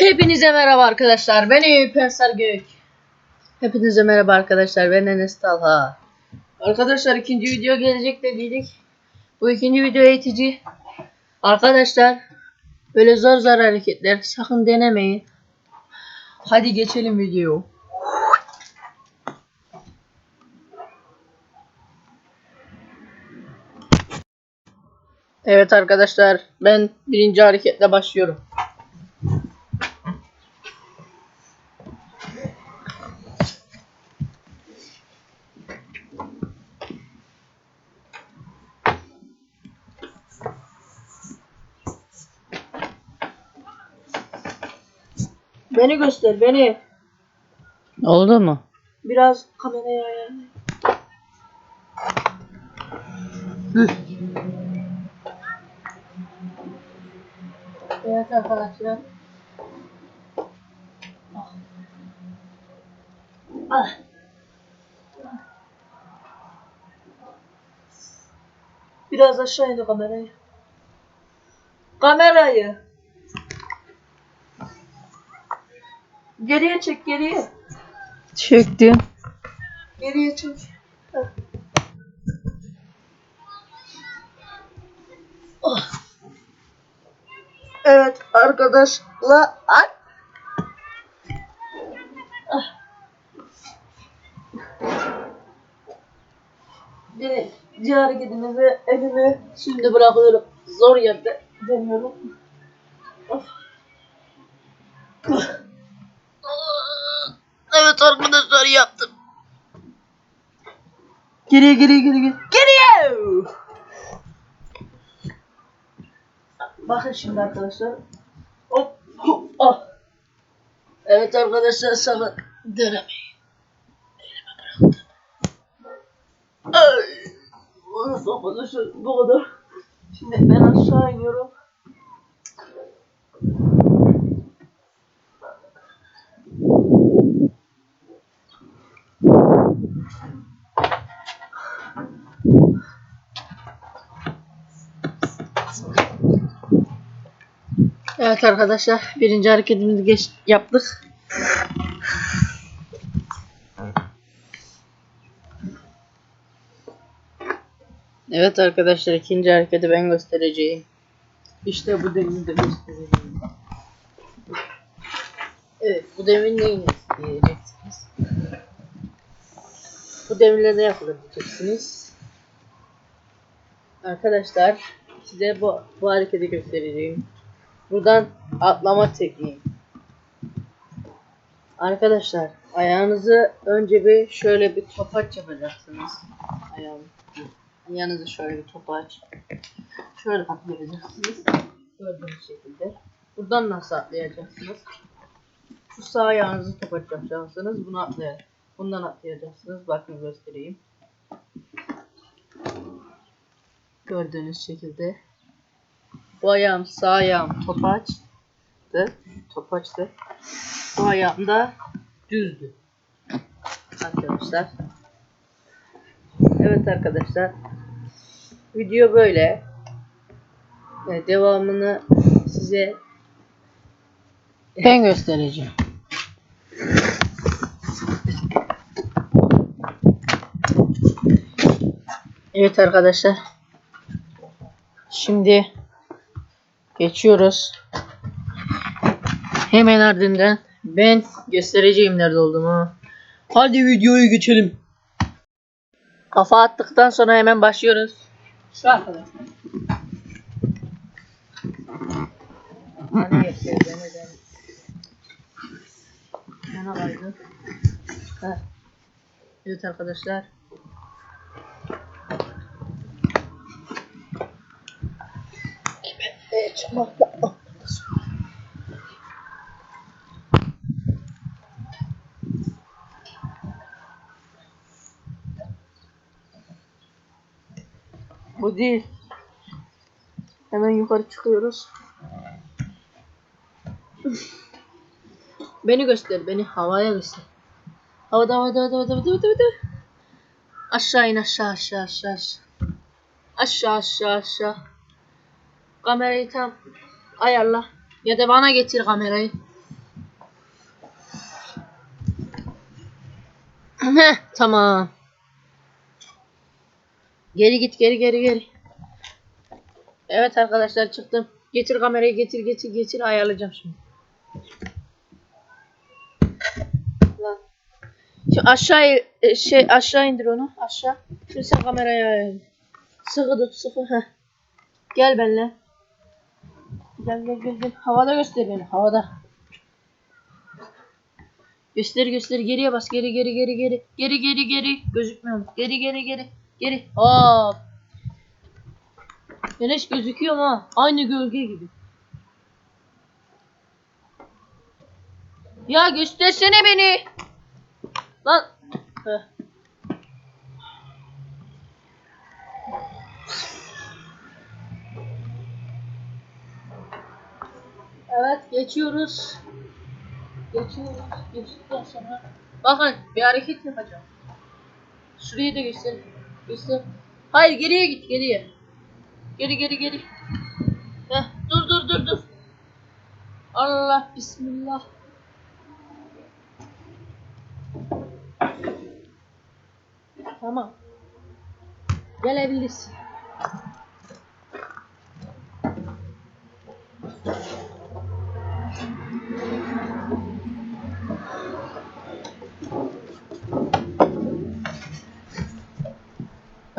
Hepinize merhaba arkadaşlar. Ben Eyüp Gök. Hepinize merhaba arkadaşlar. Ben Enes Talha. Arkadaşlar ikinci video gelecek dediydik. Bu ikinci video eğitici. Arkadaşlar böyle zor zor hareketler sakın denemeyin. Hadi geçelim videoya. Evet arkadaşlar ben birinci hareketle başlıyorum. Beni göster beni. Oldu mu? Biraz kameraya ayarla. Evet arkadaşlar. Ah. Ah. Biraz aşağı indir kamerayı. Kamerayı. Geriye çek geriye. Çöktüm. Geriye çek. Heh. Oh. Evet arkadaşlar. Ah. Birinci hareketimizi elimi şimdi bırakıyorum. Zor yerde deniyorum. Of. Evet arkadaşlar yaptım. Geriye geriye geriye geriye. Geriye! Bakın şimdi arkadaşlar. Hop hop ah. Evet arkadaşlar sakın denemeyin. Elime bıraktım. Ay. Arkadaşlar bu kadar. Şimdi ben aşağı iniyorum. Evet arkadaşlar birinci hareketimizi geç yaptık. Evet arkadaşlar ikinci hareketi ben göstereceğim. İşte bu demini de göstereceğim. Evet bu demin neyini diyeceksiniz. Bu demirle ne yapılır diyeceksiniz. Arkadaşlar size bu, bu hareketi göstereceğim. Buradan atlama tekniği. Arkadaşlar ayağınızı önce bir şöyle bir topaç yapacaksınız. Ayağınızı, ayağınızı şöyle bir topaç. Şöyle atlayacaksınız. Gördüğünüz şekilde. Buradan nasıl atlayacaksınız? Şu sağ ayağınızı topaç yapacaksınız. Bunu atlay Bundan atlayacaksınız. Bakın göstereyim. Gördüğünüz şekilde. Bu ayağım sağ ayağım topaçtı. Topaçtı. Bu ayağım da düzdü. Arkadaşlar. Evet arkadaşlar. Video böyle. Yani devamını size Ben göstereceğim. Evet arkadaşlar. Şimdi geçiyoruz. Hemen ardından ben göstereceğim nerede olduğumu. Hadi videoyu geçelim. Kafa attıktan sonra hemen başlıyoruz. Şu arkadaşlar. Yapıyor demeden. Yana. Ha. Evet arkadaşlar. Çıkmakla. Bu değil. Hemen yukarı çıkıyoruz. beni göster, beni havaya göster. Havada, havada, havada, havada, havada, havada. Aşağı in, aşağı, aşağı, aşağı. Aşağı, aşağı, aşağı. Kamerayı tam ayarla. Ya da bana getir kamerayı. Heh, tamam. Geri git geri geri geri. Evet arkadaşlar çıktım. Getir kamerayı getir getir getir ayarlayacağım şimdi. Lan. Şu aşağı e, şey aşağı indir onu aşağı. Şimdi sen kameraya sıkı tut sıkı. Heh. Gel benimle. Gel gel gel gel. Havada göster beni havada. Göster göster. Geriye bas. Geri geri geri geri. Geri geri geri. Gözükmüyor geri geri geri. Geri. Hop. Güneş gözüküyor ama aynı gölge gibi. Ya göstersene beni. Lan. Heh. Geçiyoruz Geçiyoruz. Geçtikten sonra bakın bir hareket yapacağım. Şurayı da göster. Göster. Hayır geriye git geriye. Geri geri geri. Heh, dur dur dur dur. Allah bismillah. Tamam. Gelebilirsin.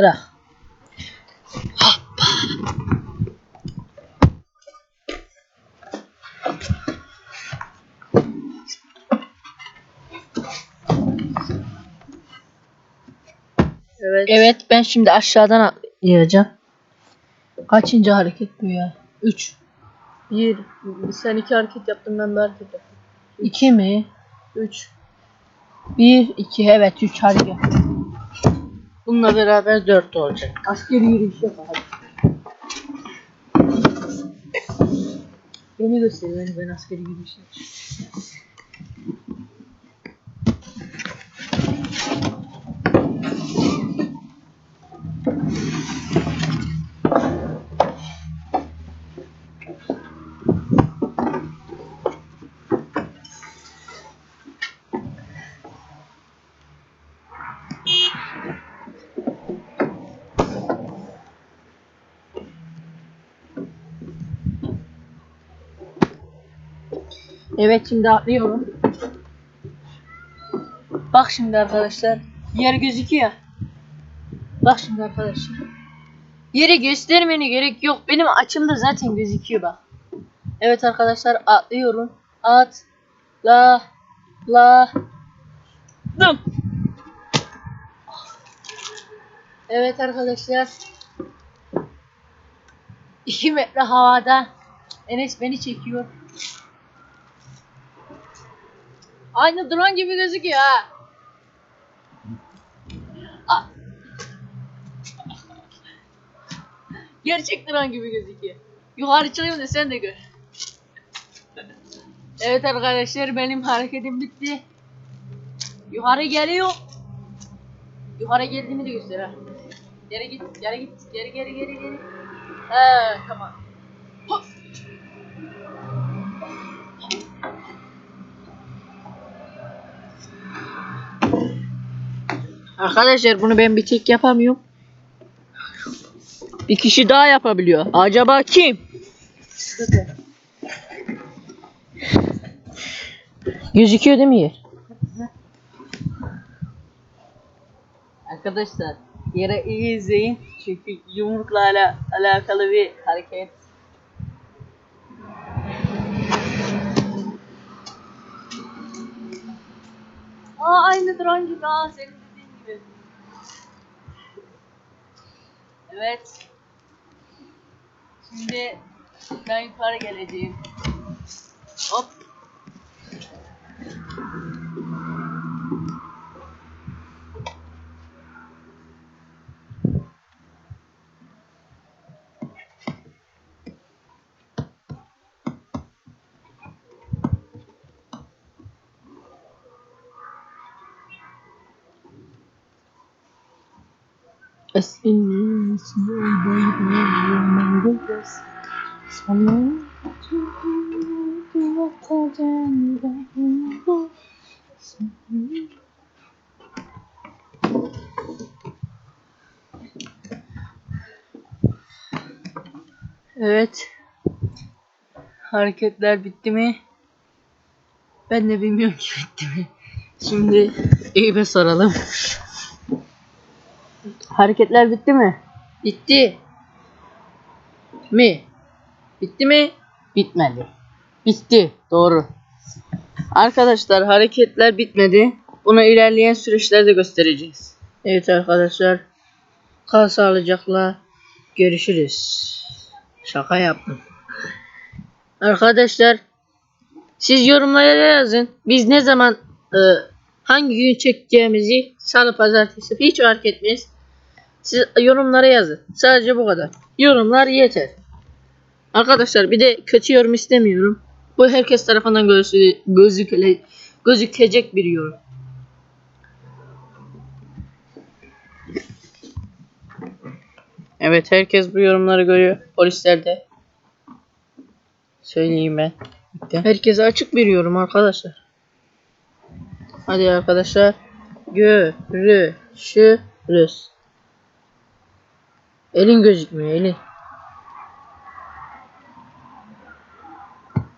Bırak. Evet. Evet ben şimdi aşağıdan atlayacağım. Kaçıncı hareket bu ya? 3. 1. Sen iki hareket yaptın ben bir hareket yaptım. 2 mi? 3. 1, 2 evet 3 hareket. Bununla beraber 4 olacak. Askeri yürüyüş yap hadi. Beni göster beni ben askeri yürüyüş yapacağım. Evet şimdi atlıyorum. Bak şimdi arkadaşlar. Yer gözüküyor. Bak şimdi arkadaşlar. Yeri göstermene gerek yok. Benim açımda zaten gözüküyor bak. Evet arkadaşlar atlıyorum. At. La. La. Dım. Evet arkadaşlar. 2 metre havada. Enes beni çekiyor. Aynı drone gibi gözüküyor ha. Ah. Gerçek drone gibi gözüküyor. Yukarı çıkayım da sen de gör. Evet arkadaşlar benim hareketim bitti. Yukarı geliyor. Yukarı geldiğimi de göster ha. Geri git, geri git, geri geri geri geri. He tamam. Hop. Arkadaşlar bunu ben bir tek yapamıyorum. Bir kişi daha yapabiliyor. Acaba kim? Gözüküyor değil mi yer? Arkadaşlar yere iyi izleyin. Çünkü yumrukla ala- alakalı bir hareket. Aa aynı drone gibi aa senin. Evet. Şimdi ben yukarı geleceğim. Hop. Esmin Sana Evet. Hareketler bitti mi? Ben de bilmiyorum ki bitti mi. Şimdi Eyüp'e soralım. Hareketler bitti mi? Bitti. Mi? Bitti mi? Bitmedi. Bitti. Doğru. Arkadaşlar hareketler bitmedi. Bunu ilerleyen süreçlerde göstereceğiz. Evet arkadaşlar. Kal sağlıcakla. Görüşürüz. Şaka yaptım. Arkadaşlar siz yorumlara yazın. Biz ne zaman e, hangi gün çekeceğimizi salı pazartesi hiç fark etmez. Siz yorumlara yazın. Sadece bu kadar. Yorumlar yeter. Arkadaşlar bir de kötü yorum istemiyorum. Bu herkes tarafından gözü, gözükecek bir yorum. Evet herkes bu yorumları görüyor. Polisler de. Söyleyeyim ben. Herkese açık bir yorum arkadaşlar. Hadi arkadaşlar. Görüşürüz. Elin gözükmüyor elin.